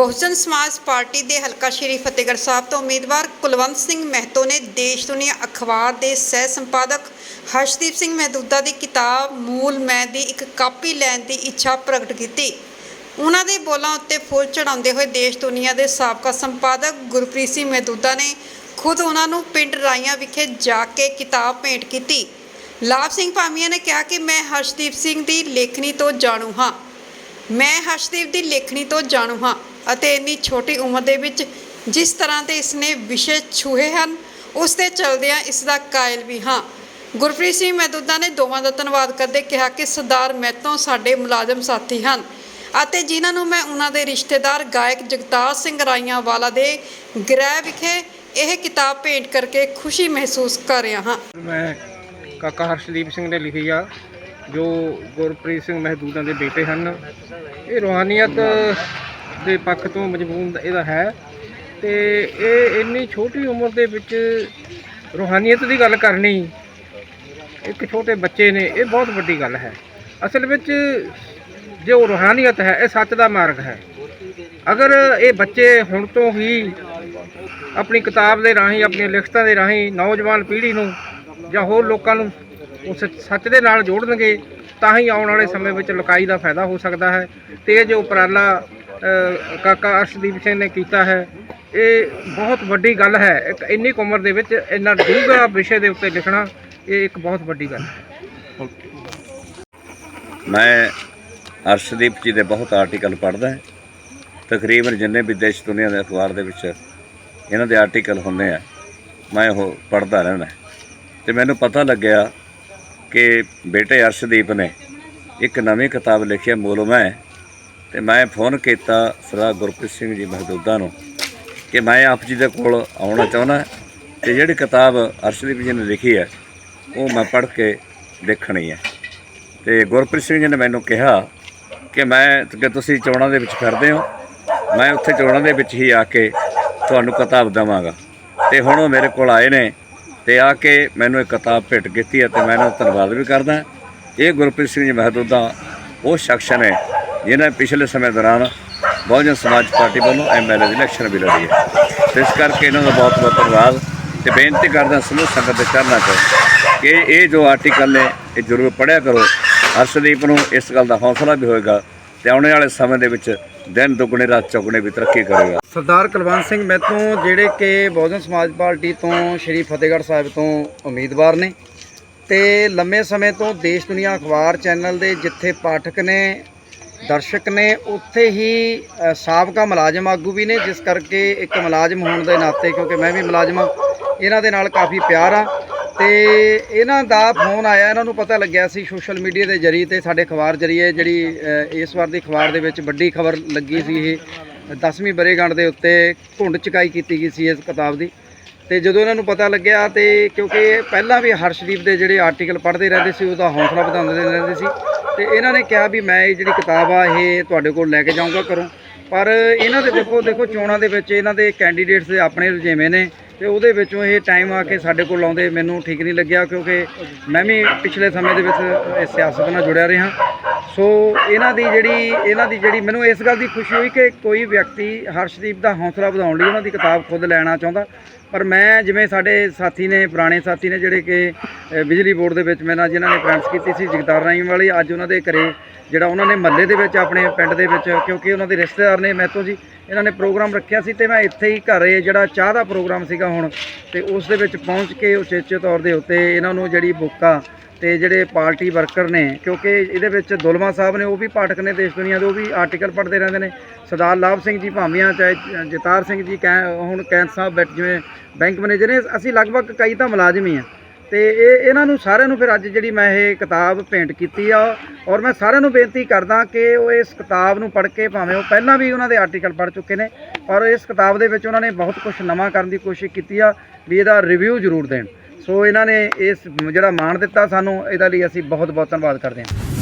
ਬਹੁਜਨ ਸਮਾਜ ਪਾਰਟੀ ਦੇ ਹਲਕਾ ਸ਼੍ਰੀ ਫਤਿਹਗੜ੍ਹ ਸਾਹਿਬ ਤੋਂ ਉਮੀਦਵਾਰ ਕੁਲਵੰਤ ਸਿੰਘ ਮਹਿਤੋ ਨੇ ਦੇਸ਼ ਦੁਨੀਆ ਅਖਬਾਰ ਦੇ ਸਹਿ ਸੰਪਾਦਕ ਹਰਸ਼ਦੀਪ ਸਿੰਘ ਮਹਿਦੂਦਾ ਦੀ ਕਿਤਾਬ ਮੂਲ ਮੈਂ ਦੀ ਇੱਕ ਕਾਪੀ ਲੈਣ ਦੀ ਇੱਛਾ ਪ੍ਰਗਟ ਕੀਤੀ। ਉਹਨਾਂ ਦੇ ਬੋਲਾਂ ਉੱਤੇ ਫੁੱਲ ਚੜਾਉਂਦੇ ਹੋਏ ਦੇਸ਼ ਦੁਨੀਆ ਦੇ ਸਾਬਕਾ ਸੰਪਾਦਕ ਗੁਰਪ੍ਰੀਤ ਸਿੰਘ ਮਹਿਦੂਦਾ ਨੇ ਖੁਦ ਉਹਨਾਂ ਨੂੰ ਪਿੰਡ ਰਾਈਆਂ ਵਿਖੇ ਜਾ ਕੇ ਕਿਤਾਬ ਭੇਂਟ ਕੀਤੀ। ਲਾਭ ਸਿੰਘ ਭਾਮੀਆ ਨੇ ਕਿਹਾ ਕਿ ਮੈਂ ਹਰਸ਼ਦੀਪ ਸਿੰਘ ਦੀ ਲੇਖਣੀ ਤੋਂ ਜਾਣੂ ਹਾਂ। ਮੈਂ ਹਰਸ਼ਦੀਪ ਦੀ ਲੇਖਣੀ ਤੋਂ ਜਾਣੂ ਹਾਂ ਅਤੇ ਇੰਨੀ ਛੋਟੀ ਉਮਰ ਦੇ ਵਿੱਚ ਜਿਸ ਤਰ੍ਹਾਂ ਦੇ ਇਸਨੇ ਵਿਸ਼ੇ ਛੂਹੇ ਹਨ, ਉਸ ਦੇ ਚਲਦਿਆਂ ਇਸ ਦਾ ਕਾਇਲ ਵੀ ਹਾਂ। ਗੁਰਪ੍ਰੀਤ ਸਿੰਘ ਮਹਿਦੂਦਾ ਨੇ ਦੋਵਾਂ ਦਾ ਧੰਨਵਾਦ ਕਰਦੇ ਕਿਹਾ ਕਿ ਸਰਦਾਰ ਮਹਿਤੋਂ ਸਾਡੇ ਮੁਲਾਜ਼ਮ ਸਾਥੀ ਹਨ ਅਤੇ ਜਿਨ੍ਹਾਂ ਨੂੰ ਮੈਂ ਉਹਨਾਂ ਦੇ ਰਿਸ਼ਤੇਦਾਰ ਗਾਇਕ ਜਗਤਾਰ ਸਿੰਘ ਰਾਈਆਂ ਵਾਲਾ ਦੇ ਗ੍ਰਹਿ ਵਿਖੇ ਇਹ ਕਿਤਾਬ ਭੇਂਟ ਕਰਕੇ ਖੁਸ਼ੀ ਮਹਿਸੂਸ ਕਰ ਰਿਹਾ ਹਾਂ। ਮੈਂ ਕਾਕਾ ਹਰਸ਼ਦੀਪ ਸਿੰਘ ਨੇ ਲਿਖੀ ਆ। ਜੋ ਗੁਰਪ੍ਰੀਤ ਸਿੰਘ ਮਹਿਦੂਦਾਂ ਦੇ ਬੇਟੇ ਹਨ। ਇਹ ਰੂਹਾਨੀਅਤ ਦੇ ਪੱਖ ਤੋਂ ਮਜਬੂਨ ਇਹਦਾ ਹੈ ਤੇ ਇਹ ਇੰਨੀ ਛੋਟੀ ਉਮਰ ਦੇ ਵਿੱਚ ਰੂਹਾਨੀਅਤ ਦੀ ਗੱਲ ਕਰਨੀ ਇੱਕ ਛੋਟੇ ਬੱਚੇ ਨੇ, ਇਹ ਬਹੁਤ ਵੱਡੀ ਗੱਲ ਹੈ। ਅਸਲ ਵਿੱਚ ਜੋ ਰੂਹਾਨੀਅਤ ਹੈ, ਇਹ ਸੱਚ ਦਾ ਮਾਰਗ ਹੈ। ਅਗਰ ਇਹ ਬੱਚੇ ਹੁਣ ਤੋਂ ਹੀ ਆਪਣੀ ਕਿਤਾਬ ਦੇ ਰਾਹੀਂ, ਆਪਣੀਆਂ ਲਿਖਤਾਂ ਦੇ ਰਾਹੀਂ ਨੌਜਵਾਨ ਪੀੜ੍ਹੀ ਨੂੰ ਜਾਂ ਹੋਰ ਲੋਕਾਂ ਨੂੰ ਉਸ ਸੱਚ ਦੇ ਨਾਲ ਜੋੜਨਗੇ, ਤਾਂ ਹੀ ਆਉਣ ਵਾਲੇ ਸਮੇਂ ਵਿੱਚ ਲੁਕਾਈ ਦਾ ਫਾਇਦਾ ਹੋ ਸਕਦਾ ਹੈ। ਤੇ ਇਹ ਜੋ ਉਪਰਾਲਾ ਕਾਕਾ ਅਰਸ਼ਦੀਪ ਸਿੰਘ ਨੇ ਕੀਤਾ ਹੈ, ਇਹ ਬਹੁਤ ਵੱਡੀ ਗੱਲ ਹੈ। ਇੱਕ ਇੰਨੀ ਕੁ ਉਮਰ ਦੇ ਵਿੱਚ ਇੰਨਾ ਡੂੰਘਾ ਵਿਸ਼ੇ ਦੇ ਉੱਤੇ ਲਿਖਣਾ, ਇਹ ਇੱਕ ਬਹੁਤ ਵੱਡੀ ਗੱਲ ਹੈ। ਮੈਂ ਅਰਸ਼ਦੀਪ ਜੀ ਦੇ ਬਹੁਤ ਆਰਟੀਕਲ ਪੜ੍ਹਦਾ ਤਕਰੀਬਨ ਜਿੰਨੇ ਵੀ ਦੇਸ਼ ਦੁਨੀਆ ਦੇ ਅਖਬਾਰ ਦੇ ਵਿੱਚ ਇਹਨਾਂ ਦੇ ਆਰਟੀਕਲ ਹੁੰਦੇ ਆ, ਮੈਂ ਉਹ ਪੜ੍ਹਦਾ ਰਹਿੰਦਾ ਤੇ ਮੈਨੂੰ ਪਤਾ ਲੱਗਿਆ ਕਿ ਬੇਟੇ ਅਰਸ਼ਦੀਪ ਨੇ ਇੱਕ ਨਵੀਂ ਕਿਤਾਬ ਲਿਖੀ ਹੈ, ਮੋਲਮ ਹੈ। ਤੇ ਮੈਂ ਫੋਨ ਕੀਤਾ ਸਰਦਾਰ ਗੁਰਪ੍ਰੀਤ ਸਿੰਘ ਜੀ ਮਹਦੂਦਾ ਨੂੰ ਕਿ ਮੈਂ ਆਪ ਜੀ ਦੇ ਕੋਲ ਆਉਣਾ ਚਾਹੁੰਦਾ ਤੇ ਜਿਹੜੀ ਕਿਤਾਬ ਅਰਸ਼ਦੀਪ ਜੀ ਨੇ ਲਿਖੀ ਹੈ, ਉਹ ਮੈਂ ਪੜ੍ਹ ਕੇ ਦੇਖਣੀ ਹੈ। ਤੇ ਗੁਰਪ੍ਰੀਤ ਸਿੰਘ ਜੀ ਨੇ ਮੈਨੂੰ ਕਿਹਾ ਕਿ ਮੈਂ ਕਿ ਤੁਸੀਂ ਚੋਣਾਂ ਦੇ ਵਿੱਚ ਫਿਰਦੇ ਹੋ, ਮੈਂ ਉੱਥੇ ਚੋਣਾਂ ਦੇ ਵਿੱਚ ਹੀ ਆ ਕੇ ਤੁਹਾਨੂੰ ਕਿਤਾਬ ਦੇਵਾਂਗਾ। ਤੇ ਹੁਣ ਉਹ ਮੇਰੇ ਕੋਲ ਆਏ ਨੇ ਤੇ ਆ ਕੇ ਮੈਨੂੰ ਇਹ ਕਿਤਾਬ ਭੇਟ ਕੀਤੀ ਹੈ ਤੇ ਮੈਂ ਇਹਨਾਂ ਦਾ ਧੰਨਵਾਦ ਵੀ ਕਰਦਾ। ਇਹ ਗੁਰਪ੍ਰੀਤ ਸਿੰਘ ਜੀ ਮਹਦੂਦਾ ਉਹ ਸ਼ਖਸ ਨੇ ਜਿਨ੍ਹਾਂ ਪਿਛਲੇ ਸਮੇਂ ਦੌਰਾਨ ਬਹੁਜਨ ਸਮਾਜ ਪਾਰਟੀ ਵੱਲੋਂ ਐਮਐਲਏ ਦੀ ਇਲੈਕਸ਼ਨ ਵੀ ਲੜੀ ਹੈ। ਇਸ ਕਰਕੇ ਇਹਨਾਂ ਦਾ ਬਹੁਤ ਬਹੁਤ ਧੰਨਵਾਦ ਤੇ ਬੇਨਤੀ ਕਰਦਾ ਸਮੂਹ ਸੰਗਤ ਦੇ ਚਰਨਾਂ 'ਚ ਕਿ ਇਹ ਜੋ ਆਰਟੀਕਲ ਨੇ, ਇਹ ਜ਼ਰੂਰ ਪੜ੍ਹਿਆ ਕਰੋ। ਹਰਸ਼ਦੀਪ ਨੂੰ ਇਸ ਗੱਲ ਦਾ ਹੌਸਲਾ ਵੀ ਹੋਏਗਾ ਤੇ ਆਉਣੇ ਵਾਲੇ ਸਮੇਂ ਦੇ ਵਿੱਚ ਦਿਨ ਦੁੱਗਣੇ, ਰਾਤ ਚੌਗੁਣੇ ਵੀ ਤਰੱਕੀ ਕਰੇਗਾ। ਸਰਦਾਰ ਕੁਲਵੰਤ ਸਿੰਘ ਮੈਥੋਂ ਜਿਹੜੇ ਕਿ ਬਹੁਜਨ ਸਮਾਜ ਪਾਰਟੀ ਤੋਂ ਸ਼੍ਰੀ ਫਤਿਹਗੜ੍ਹ ਸਾਹਿਬ ਤੋਂ ਉਮੀਦਵਾਰ ਨੇ ਤੇ ਲੰਮੇ ਸਮੇਂ ਤੋਂ ਦੇਸ਼ ਦੁਨੀਆ ਅਖਬਾਰ ਚੈਨਲ ਦੇ ਜਿੱਥੇ ਪਾਠਕ ਨੇ, ਦਰਸ਼ਕ ਨੇ, ਉੱਥੇ ਹੀ ਸਾਬਕਾ ਮੁਲਾਜ਼ਮ ਆਗੂ ਵੀ ਨੇ, ਜਿਸ ਕਰਕੇ ਇੱਕ ਮੁਲਾਜ਼ਮ ਹੋਣ ਦੇ ਨਾਤੇ, ਕਿਉਂਕਿ ਮੈਂ ਵੀ ਮੁਲਾਜ਼ਮ ਹਾਂ, ਇਹਨਾਂ ਦੇ ਨਾਲ ਕਾਫੀ ਪਿਆਰ ਆ। ਤੇ ਇਹਨਾਂ ਦਾ ਫੋਨ ਆਇਆ, ਇਹਨਾਂ ਨੂੰ ਪਤਾ ਲੱਗਿਆ ਸੀ ਸੋਸ਼ਲ ਮੀਡੀਆ ਦੇ ਜਰੀਏ ਤੇ ਸਾਡੇ ਅਖਬਾਰ ਜਰੀਏ, ਜਿਹੜੀ ਇਸ ਵਾਰ ਦੀ ਅਖਬਾਰ ਦੇ ਵਿੱਚ ਵੱਡੀ ਖਬਰ ਲੱਗੀ ਸੀ ਇਹ 10ਵੀਂ ਬਰੇਗੰਢ ਦੇ ਉੱਤੇ ਘੁੰਡ ਚਕਾਈ ਕੀਤੀ ਗਈ ਸੀ ਇਸ ਕਿਤਾਬ ਦੀ। ਤੇ ਜਦੋਂ ਇਹਨਾਂ ਨੂੰ ਪਤਾ ਲੱਗਿਆ ਤੇ ਕਿਉਂਕਿ ਪਹਿਲਾਂ ਵੀ ਹਰਸ਼ਦੀਪ ਦੇ ਜਿਹੜੇ ਆਰਟੀਕਲ ਪੜ੍ਹਦੇ ਰਹਿੰਦੇ ਸੀ ਉਹਦਾ ਹੌਸਲਾ ਵਧਾਉਂਦੇ ਰਹਿੰਦੇ ਸੀ। ਤੇ ਇਹਨਾਂ ਨੇ ਕਿਹਾ ਵੀ ਮੈਂ ਇਹ ਜਿਹੜੀ ਕਿਤਾਬ ਆ, ਇਹ ਤੁਹਾਡੇ ਕੋਲ ਲੈ ਕੇ ਜਾਊਂਗਾ ਕਰੂੰ ਪਰ ਇਹਨਾਂ ਦੇ ਦੇਖੋ ਦੇਖੋ, ਚੋਣਾਂ ਦੇ ਵਿੱਚ ਇਹਨਾਂ ਦੇ ਕੈਂਡੀਡੇਟਸ ਦੇ ਆਪਣੇ ਰੁਝੇਵੇਂ ਨੇ ਤੇ ਉਹਦੇ ਵਿੱਚੋਂ ਇਹ ਟਾਈਮ ਆ ਕੇ ਸਾਡੇ ਕੋਲ ਆਉਂਦੇ, ਮੈਨੂੰ ਠੀਕ ਨਹੀਂ ਲੱਗਿਆ ਕਿਉਂਕਿ ਮੈਂ ਵੀ ਪਿਛਲੇ ਸਮੇਂ ਦੇ ਵਿੱਚ ਇਸ ਸਿਆਸਤ ਨਾਲ ਜੁੜਿਆ ਰਿਹਾ। ਸੋ ਇਹਨਾਂ ਦੀ ਜਿਹੜੀ, ਇਹਨਾਂ ਦੀ ਜਿਹੜੀ, ਮੈਨੂੰ ਇਸ ਗੱਲ ਦੀ ਖੁਸ਼ੀ ਹੋਈ ਕਿ ਕੋਈ ਵਿਅਕਤੀ ਹਰਸ਼ਦੀਪ ਦਾ ਹੌਸਲਾ ਵਧਾਉਣ ਲਈ ਉਹਨਾਂ ਦੀ ਕਿਤਾਬ ਖੁਦ ਲੈਣਾ ਚਾਹੁੰਦਾ। ਪਰ ਮੈਂ ਜਿਵੇਂ ਸਾਡੇ ਸਾਥੀ ਨੇ, ਪੁਰਾਣੇ ਸਾਥੀ ਨੇ ਜਿਹੜੇ ਕਿ ਬਿਜਲੀ ਬੋਰਡ ਦੇ ਵਿੱਚ ਮੈਂ ਨਾ ਜਿਨ੍ਹਾਂ ਨੇ ਫਰੈਂਡਸ ਕੀਤੀ ਸੀ ਜਗਤਾਰ ਰਾਈ ਵਾਲੀ। ਅੱਜ ਉਹਨਾਂ ਦੇ ਘਰੇ ਜਿਹੜਾ ਉਹਨਾਂ ਨੇ ਮਹੱਲੇ ਦੇ ਵਿੱਚ ਆਪਣੇ ਪਿੰਡ ਦੇ ਵਿੱਚ, ਕਿਉਂਕਿ ਉਹਨਾਂ ਦੇ ਰਿਸ਼ਤੇਦਾਰ ਨੇ ਮੈਥੋਂ ਜੀ, ਇਹਨਾਂ ਨੇ ਪ੍ਰੋਗਰਾਮ ਰੱਖਿਆ ਸੀ ਤੇ ਮੈਂ ਇੱਥੇ ਹੀ ਘਰੇ ਜਿਹੜਾ ਚਾਹ ਦਾ ਪ੍ਰੋਗਰਾਮ ਸੀਗਾ ਹੁਣ, ਤੇ ਉਸ ਦੇ ਵਿੱਚ ਪਹੁੰਚ ਕੇ ਉਚੇਚੇ ਤੌਰ ਦੇ ਉੱਤੇ ਇਹਨਾਂ ਨੂੰ ਜਿਹੜੀ ਬੁੱਕਾ ਤੇ ਜਿਹੜੇ ਪਾਰਟੀ ਵਰਕਰ ਨੇ, ਕਿਉਂਕਿ ਇਹਦੇ ਵਿੱਚ ਦੁਲਮਾ ਸਾਹਿਬ ਨੇ, ਉਹ ਵੀ ਪਾਠਕ ਨੇ ਦੇਸ਼ ਦੁਨੀਆ ਦੇ, ਉਹ ਵੀ ਆਰਟੀਕਲ ਪੜ੍ਹਦੇ ਰਹਿੰਦੇ ਨੇ। ਸਰਦਾਰ ਲਾਭ ਸਿੰਘ ਜੀ ਭਾਮੀਆਂ ਚਾਹੇ ਜਤਾਰ ਸਿੰਘ ਜੀ, ਕੈ ਹੁਣ ਕੈਂਤ ਸਾਹਿਬ ਬੈਠ ਜਿਵੇਂ ਬੈਂਕ ਮੈਨੇਜਰ ਨੇ, ਅਸੀਂ ਲਗਭਗ ਕਈ ਤਾਂ ਮੁਲਾਜ਼ਮ ਹੀ ਆ। ਤੇ ਇਹ ਇਹਨਾਂ ਨੂੰ ਸਾਰਿਆਂ ਨੂੰ ਫਿਰ ਅੱਜ ਜਿਹੜੀ ਮੈਂ ਇਹ ਕਿਤਾਬ ਭੇਂਟ ਕੀਤੀ ਆ, ਔਰ ਮੈਂ ਸਾਰਿਆਂ ਨੂੰ ਬੇਨਤੀ ਕਰਦਾ ਕਿ ਉਹ ਇਸ ਕਿਤਾਬ ਨੂੰ ਪੜ੍ਹ ਕੇ ਭਾਵੇਂ ਉਹ ਪਹਿਲਾਂ ਵੀ ਉਹਨਾਂ ਦੇ ਆਰਟੀਕਲ ਪੜ੍ਹ ਚੁੱਕੇ ਨੇ, ਔਰ ਇਸ ਕਿਤਾਬ ਦੇ ਵਿੱਚ ਉਹਨਾਂ ਨੇ ਬਹੁਤ ਕੁਝ ਨਵਾਂ ਕਰਨ ਦੀ ਕੋਸ਼ਿਸ਼ ਕੀਤੀ ਆ ਵੀ ਇਹਦਾ ਰਿਵਿਊ ਜ਼ਰੂਰ ਦੇਣ। ਸੋ ਇਹਨਾਂ ਨੇ ਇਸ ਜਿਹੜਾ ਮਾਣ ਦਿੱਤਾ ਸਾਨੂੰ, ਇਹਦਾ ਲਈ ਅਸੀਂ ਬਹੁਤ ਬਹੁਤ ਧੰਨਵਾਦ ਕਰਦੇ ਹਾਂ।